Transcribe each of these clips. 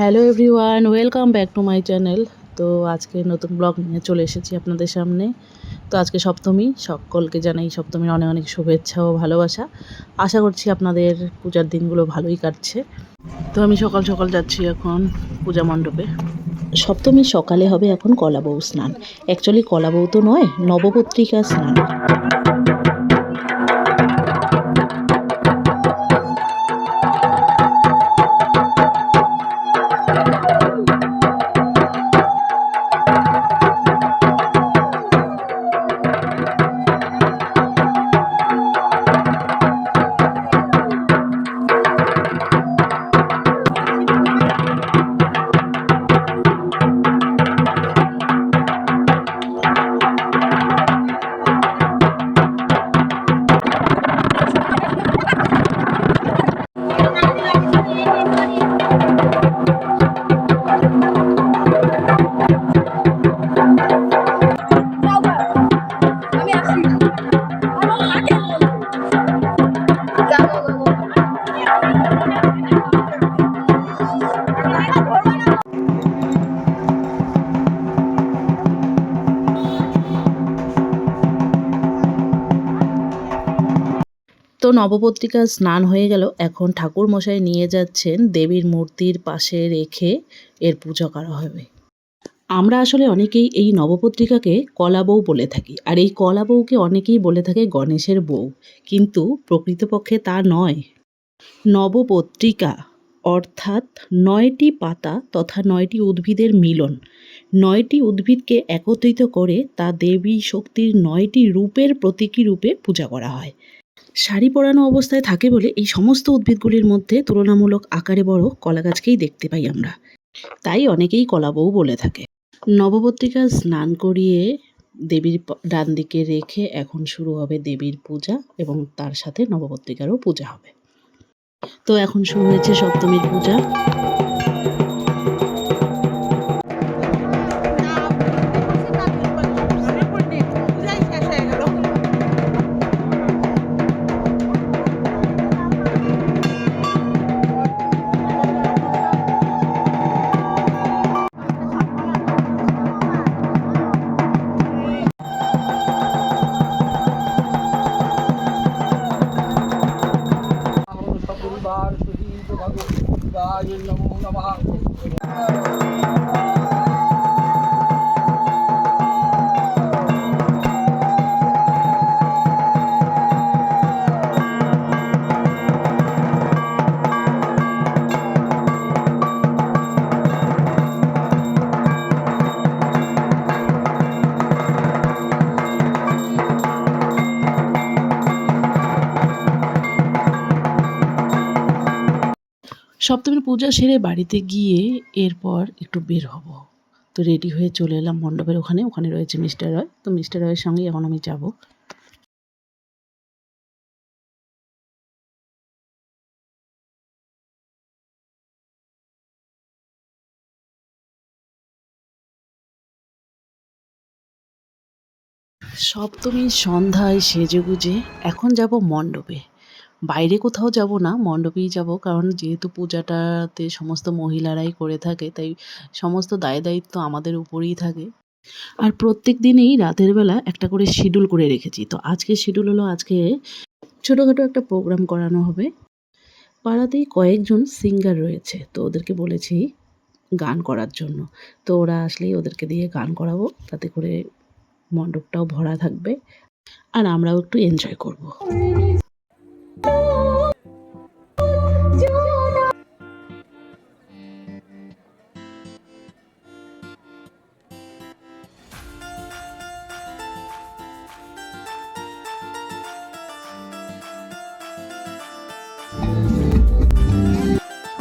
Hello everyone, welcome back to my channel. তো আজকে নতুন ব্লগ নিয়ে চলে এসেছি আপনাদের সামনে। তো আজকে সপ্তমী, সকলকে জানাই সপ্তমীর অনেক অনেক শুভেচ্ছা ও ভালোবাসা। আশা করছি আপনাদের পূজার দিনগুলো ভালোই কাটছে। তো আমি সকাল সকাল যাচ্ছি এখন পূজা মণ্ডপে। সপ্তমীর সকালে হবে এখন কলাবউ স্নান। অ্যাকচুয়ালি কলাবউ তো নয় নবপত্রিকা স্নান। তো নবপত্রিকা স্নান হয়ে গেল। এখন ঠাকুর মশাই নিয়ে যাচ্ছেন দেবীর মূর্তির পাশে রেখে এর পুজো করা হবে। আমরা আসলে অনেকেই এই নবপত্রিকাকে কলা বউ বলে থাকি। আর এই কলা বউকে অনেকেই বলে থাকে গণেশের বউ। কিন্তু প্রকৃতপক্ষে তা নয়। নবপত্রিকা অর্থাৎ নয়টি পাতা তথা নয়টি উদ্ভিদের মিলন। নয়টি উদ্ভিদকে একত্রিত করে তা দেবী শক্তির নয়টি রূপের প্রতীকী রূপে পূজা করা হয়। শাড়ি পরানো অবস্থায় থাকে বলে এই সমস্ত উদ্ভিদগুলির মধ্যে তুলনামূলক আকারে বড় কলা গাছকেই দেখতে পাই আমরা। তাই অনেকেই কলা বউ বলে থাকে। নবপত্রিকা স্নান করিয়ে দেবীর ডান দিকে রেখে এখন শুরু হবে দেবীর পূজা এবং তার সাথে নবপত্রিকারও পূজা হবে। তো এখন শুরু হয়েছে সপ্তমীর পূজা। నమో నమ সপ্তমীর পূজা সেরে বাড়িতে গিয়ে এরপর একটু বের হব। তো রেডি হয়ে চলে এলাম মণ্ডপের ওখানে ওখানে রয়েছে মিস্টার রয় তো মিস্টার রয়ের সঙ্গে এখন আমি যাব। সপ্তমীর সন্ধ্যায় সেজেগুজে এখন যাব মণ্ডপে। বাইরে কোথাও যাব না, মণ্ডপেই যাব। কারণ যেহেতু পূজাটাতে সমস্ত মহিলারাই করে থাকে, তাই সমস্ত দায় দায়িত্ব আমাদের উপরেই থাকে। আর প্রত্যেক দিনেই রাতের বেলা একটা করে শিডিউল করে রেখেছি। তো আজকে শিডিউল হলো, আজকে ছোটোখাটো একটা প্রোগ্রাম করানো হবে। পাড়াতেই কয়েকজন সিঙ্গার রয়েছে, তো ওদেরকে বলেছি গান করার জন্য। তো ওরা আসলেই ওদেরকে দিয়ে গান করাবো, তাতে করে মণ্ডপটাও ভরা থাকবে। আর আমরাও একটু এনজয় করব।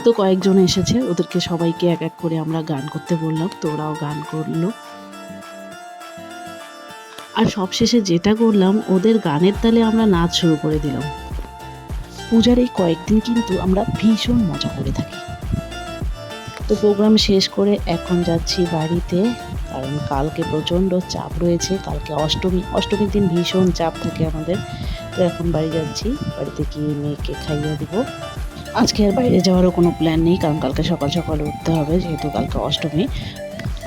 তো কয়েকজন এসেছে, ওদেরকে সবাইকে এক এক করে আমরা গান করতে বললাম, তো ওরাও গান করল। আর সবশেষে যেটা করলাম, ওদের গানের তালে আমরা নাচ শুরু করে দিলাম। পূজার এই কয়েকদিন কিন্তু আমরা ভীষণ মজা করে থাকি। তো প্রোগ্রাম শেষ করে এখন যাচ্ছি বাড়িতে, কারণ কালকে প্রচণ্ড চাপ রয়েছে, কালকে অষ্টমী, অষ্টমীর দিন ভীষণ চাপ থাকে আমাদের। তো এখন বাড়ি যাচ্ছি, বাড়িতে গিয়ে মেয়েকে খাইয়ে দিব। আজকে আর বাইরে যাওয়ারও কোনো প্ল্যান নেই, কারণ কালকে সকাল সকাল উঠতে হবে, যেহেতু কালকে অষ্টমী।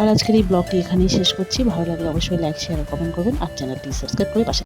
আর আজকের এই ব্লগটি এখানেই শেষ করছি। ভালো লাগলে অবশ্যই লাইক শেয়ার কমেন্ট করবেন। আর চ্যানেলটি সাবস্ক্রাইব করে পাশে